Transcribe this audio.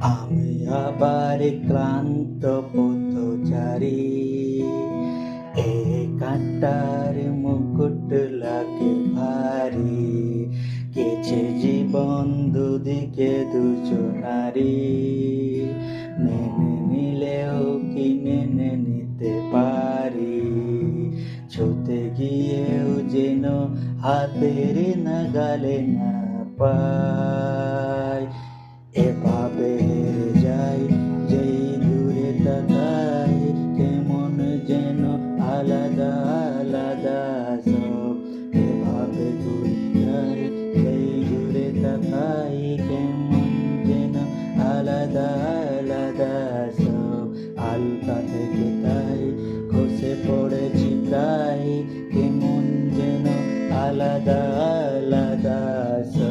আমি আবার ক্লান্ত পথচারী। এ কাটার মুকুট লাগে ভারি। কিছু জীবন দুদিকে দুজনারি মেনে নিলেও কি মেনে নিতে পারি? ছুতে গিয়েও যেন হাতের নাগালে না পা আলাদা আলাদা সব। এভাবে ঘুরি ঘাড়ি সেই দূরে তাকাই কেমন যেন আলাদা আলাদা সব। আলকা থেকে তাই খসে পড়েছি প্রায় কেমন যেন আলাদা আলাদা সব।